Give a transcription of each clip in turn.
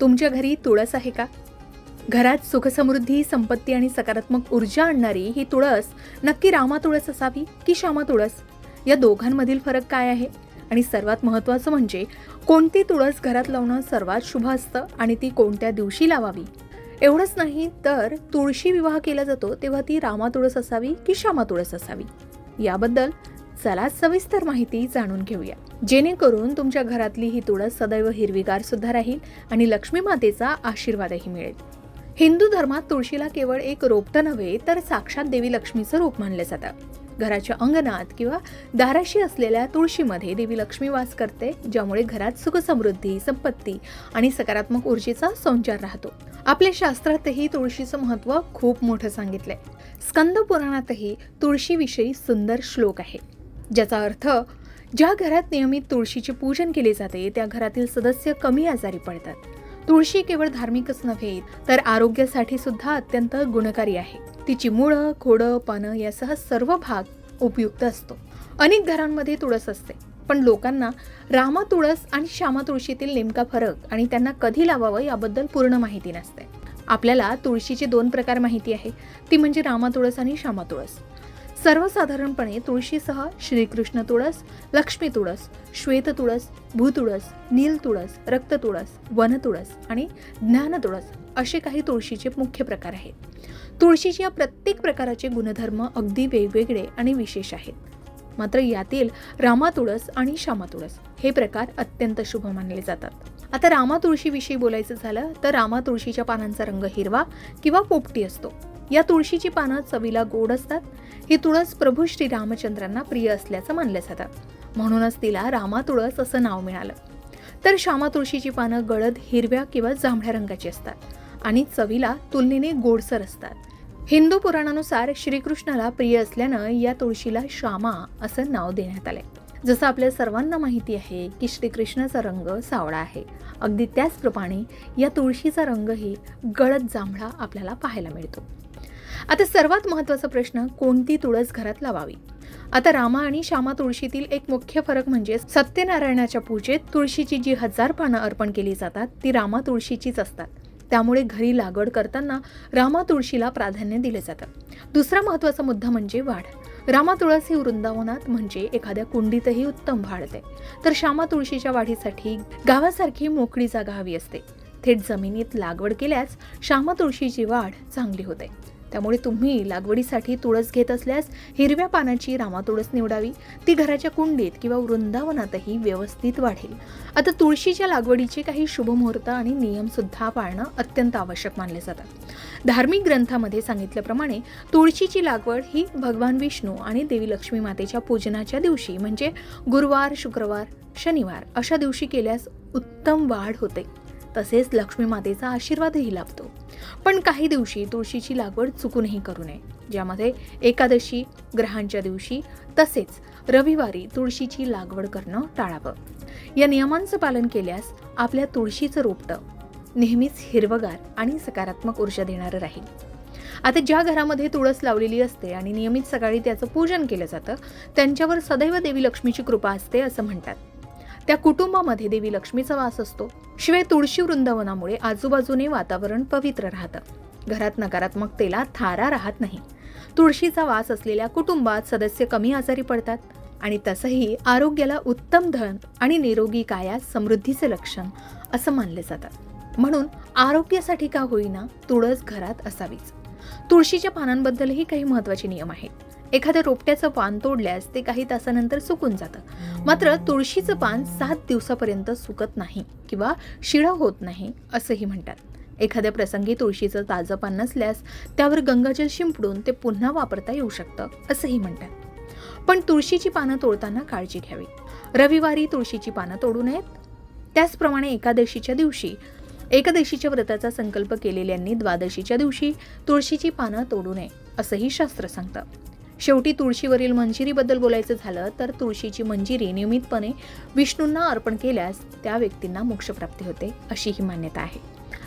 तुमच्या घरी तुळस आहे का? घरात सुखसमृद्धी संपत्ती आणि सकारात्मक ऊर्जा आणणारी ही तुळस नक्की रामा तुळस असावी की श्यामा तुळस? या दोघांमधील फरक काय आहे? आणि सर्वात महत्त्वाचं म्हणजे कोणती तुळस घरात लावणं सर्वात शुभ असतं आणि ती कोणत्या दिवशी लावावी? एवढंच नाही तर तुळशी विवाह केला जातो तेव्हा ती रामा तुळस असावी की श्यामा तुळस असावी? याबद्दल चला सविस्तर माहिती जाणून घेऊया. जेणेकरून तुमच्या घरातली ही तुळस सदैव हिरवीगार सुद्धा राहील आणि लक्ष्मी मातेचा आशीर्वादही मिळेल. हिंदू धर्मात तुळशीला केवळ एक रोपटं नव्हे तर साक्षात देवी लक्ष्मीचं रूप मानलं जातं. घराच्या अंगणात किंवा दाराशी असलेल्या तुळशीमध्ये देवी लक्ष्मी वास करते ज्यामुळे घरात सुख समृद्धी संपत्ती आणि सकारात्मक ऊर्जेचा संचार राहतो. आपल्या शास्त्रातही तुळशीचं महत्त्व खूप मोठं सांगितलंय. स्कंद पुराणातही तुळशीविषयी सुंदर श्लोक आहे. ज्याचा अर्थ ज्या घरात नियमित तुळशीचे पूजन केले जाते त्या घरातील सदस्य कमी आजारी पडतात. तुळशी केवळ धार्मिकच नव्हे तर आरोग्यासाठी सुद्धा अत्यंत गुणकारी आहे. तिची मुळं खोडं पानं यासह सर्व भाग उपयुक्त असतो. अनेक घरांमध्ये तुळस असते पण लोकांना रामा तुळस आणि श्यामा तुळशीतील नेमका फरक आणि त्यांना कधी लावावं याबद्दल पूर्ण माहिती नसते. आपल्याला तुळशीचे दोन प्रकार माहिती आहे. ती म्हणजे रामा तुळस आणि श्यामा तुळस. सर्वसाधारणपणे तुळशीसह श्रीकृष्ण तुळस लक्ष्मी तुळस श्वेत तुळस भूतुळस नील तुळस रक्त तुळस वन तुळस आणि ज्ञान तुळस असे काही तुळशीचे मुख्य प्रकार आहेत. तुळशीच्या या प्रत्येक प्रकाराचे गुणधर्म अगदी वेगवेगळे आणि विशेष आहेत. मात्र यातील रामा तुळस आणि श्यामा तुळस हे प्रकार अत्यंत शुभ मानले जातात. आता रामा तुळशीविषयी बोलायचं झालं तर रामा तुळशीच्या पानांचा रंग हिरवा किंवा पोपटी असतो. या तुळशीची पानं चवीला गोड असतात. ही तुळस प्रभू श्री रामचंद्रांना प्रिय असल्याचं मानलं जातं. म्हणूनच तिला रामा तुळस असं नाव मिळालं. तर श्यामा तुळशीची पानं गळद हिरव्या किंवा जांभळ्या रंगाची असतात आणि चवीला तुलनेने गोडसर असतात. हिंदू पुराणानुसार श्रीकृष्णाला प्रिय असल्यानं या तुळशीला श्यामा असं नाव देण्यात आलंय. जसं आपल्या सर्वांना माहिती आहे की श्रीकृष्णाचा रंग सावळा आहे. अगदी त्याचप्रमाणे या तुळशीचा रंगही गळत जांभळा आपल्याला पाहायला मिळतो. आता सर्वात महत्त्वाचा प्रश्न कोणती तुळस घरात लावावी? आता रामा आणि श्यामा तुळशीतील एक मुख्य फरक म्हणजे सत्यनारायणाच्या पूजेत तुळशीची जी हजार पानं अर्पण केली जातात ती रामा तुळशीचीच असतात. त्यामुळे घरी लागवड करताना रामा तुळशीला प्राधान्य दिले जातं. दुसरा महत्त्वाचा मुद्दा म्हणजे वाढ. रामा तुळस ही वृंदावनात म्हणजे एखाद्या कुंडीतही उत्तम वाढते तर श्यामा तुळशीच्या वाढीसाठी गावासारखी मोकळी जागा हवी असते. थेट जमिनीत लागवड केल्यास श्यामा तुळशीची वाढ चांगली होते. त्यामुळे तुम्ही लागवडीसाठी तुळस घेत असल्यास हिरव्या पानाची रामा तुळस निवडावी. ती घराच्या कुंडीत किंवा वृंदावनातही व्यवस्थित वाढेल. आता तुळशीच्या लागवडीचे काही शुभ मुहूर्त आणि नियमसुद्धा पाळणं अत्यंत आवश्यक मानले जातात. धार्मिक ग्रंथामध्ये सांगितल्याप्रमाणे तुळशीची लागवड ही भगवान विष्णू आणि देवी लक्ष्मी मातेच्या पूजनाच्या दिवशी म्हणजे गुरुवार शुक्रवार शनिवार अशा दिवशी केल्यास उत्तम वाढ होते. तसेच लक्ष्मी मातेचा आशीर्वादही लाभतो. पण काही दिवशी तुळशीची लागवड चुकूनही करू नये. ज्यामध्ये एकादशी ग्रहांच्या दिवशी तसेच रविवारी तुळशीची लागवड करणं टाळावं. या नियमांचं पालन केल्यास आपल्या तुळशीचं रोपटं नेहमीच हिरवगार आणि सकारात्मक ऊर्जा देणारं राहील. आता ज्या घरामध्ये तुळस लावलेली असते आणि नियमित सकाळी त्याचं पूजन केलं जातं त्यांच्यावर सदैव देवी लक्ष्मीची कृपा असते असं म्हणतात. त्या कुटुंबामध्ये देवी लक्ष्मीचा वास असतो. शिवाय तुळशी वृंदावनामुळे आजूबाजूने वातावरण पवित्र राहतं. घरात नकारात्मकतेला थारा राहत नाही. तुळशीचा वास असलेल्या कुटुंबात सदस्य कमी आजारी पडतात आणि तसंही आरोग्याला उत्तम धन आणि निरोगी काया समृद्धीचे लक्षण असं मानले जातं. म्हणून आरोग्यासाठी का होईना तुळस घरात असावीच. तुळशीच्या पानांबद्दलही काही महत्त्वाचे नियम आहेत. एखाद्या रोपट्याचं पान तोडल्यास ते काही तासानंतर सुकून जातं. मात्र तुळशीचं पान सात दिवसापर्यंत सुकत नाही किंवा शिळं होत नाही असंही म्हणतात. एखाद्या प्रसंगी तुळशीचं ताजं पान नसल्यास त्यावर गंगाजल शिंपडून ते पुन्हा वापरता येऊ शकतं असंही म्हणतात. पण तुळशीची पानं तोडताना काळजी घ्यावी. रविवारी तुळशीची पानं तोडू नयेत. त्याचप्रमाणे एकादशीच्या दिवशी एकादशीच्या व्रताचा संकल्प केलेल्यांनी द्वादशीच्या दिवशी तुळशीची पानं तोडू नये असंही शास्त्र सांगतं. शेवटी तुळशीवरील मंजिरीबद्दल बोलायचं झालं तर तुळशीची मंजिरी नियमितपणे विष्णूंना अर्पण केल्यास त्या व्यक्तींना मोक्षप्राप्ती होते अशी ही मान्यता आहे.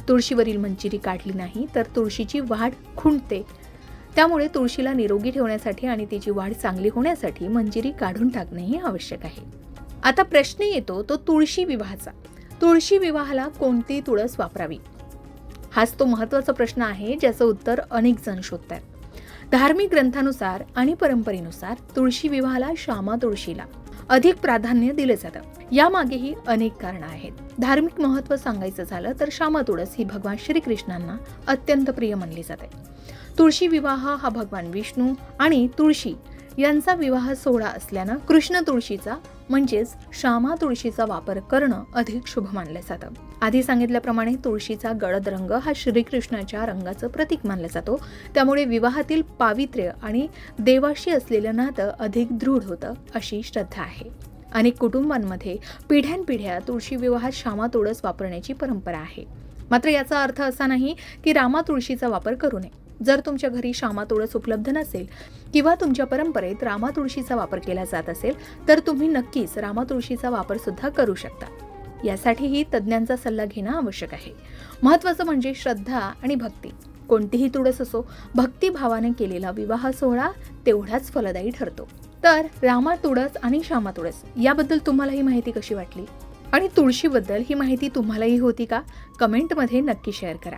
तुळशीवरील मंजिरी काढली नाही तर तुळशीची वाढ खुंटते. त्यामुळे तुळशीला निरोगी ठेवण्यासाठी आणि तिची वाढ चांगली होण्यासाठी मंजिरी काढून टाकणेही आवश्यक आहे. आता प्रश्न येतो तो तुळशी विवाहाचा. तुळशी विवाहाला कोणती तुळस वापरावी? हाच तो महत्त्वाचा प्रश्न आहे ज्याचं उत्तर अनेक जण शोधत आहेत धार्मिक ग्रंथानुसार आणि परंपरेनुसार तुळशी विवाहाला श्यामा तुळशीला अधिक प्राधान्य दिलं जातं. यामागेही अनेक कारणं आहेत. धार्मिक महत्त्व सांगायचं झालं तर श्यामा तुळस ही भगवान श्रीकृष्णांना अत्यंत प्रिय मानली जाते. तुळशी विवाह हा भगवान विष्णू आणि तुळशी यांचा विवाह सोहळा असल्यानं कृष्ण तुळशीचा म्हणजेच श्यामा तुळशीचा वापर करणं अधिक शुभ मानलं जातं. आधी सांगितल्याप्रमाणे तुळशीचा गडद रंग हा श्रीकृष्णाच्या रंगाचं प्रतीक मानला जातो. त्यामुळे विवाहातील पावित्र्य आणि देवाशी असलेलं नातं अधिक दृढ होतं अशी श्रद्धा आहे. अनेक कुटुंबांमध्ये पिढ्यानपिढ्या तुळशी विवाहात श्यामा तुळस वापरण्याची परंपरा आहे. मात्र याचा अर्थ असा नाही की रामा तुळशीचा वापर करू नये. जर तुमच्या घरी श्यामा तुळस उपलब्ध नसेल किंवा तुमच्या परंपरेत रामा तुळशीचा वापर केला जात असेल तर तुम्ही नक्कीच रामा तुळशीचा वापर सुद्धा करू शकता. यासाठीही तज्ज्ञांचा सल्ला घेणं आवश्यक आहे. महत्त्वाचं म्हणजे श्रद्धा आणि भक्ती. कोणतीही तुळस असो भक्तिभावाने केलेला विवाह सोहळा तेवढाच फलदायी ठरतो. तर रामा तुळस आणि श्यामा तुळस याबद्दल तुम्हाला ही माहिती कशी वाटली? आणि तुळशीबद्दल ही माहिती तुम्हालाही होती का? कमेंटमध्ये नक्की शेअर करा.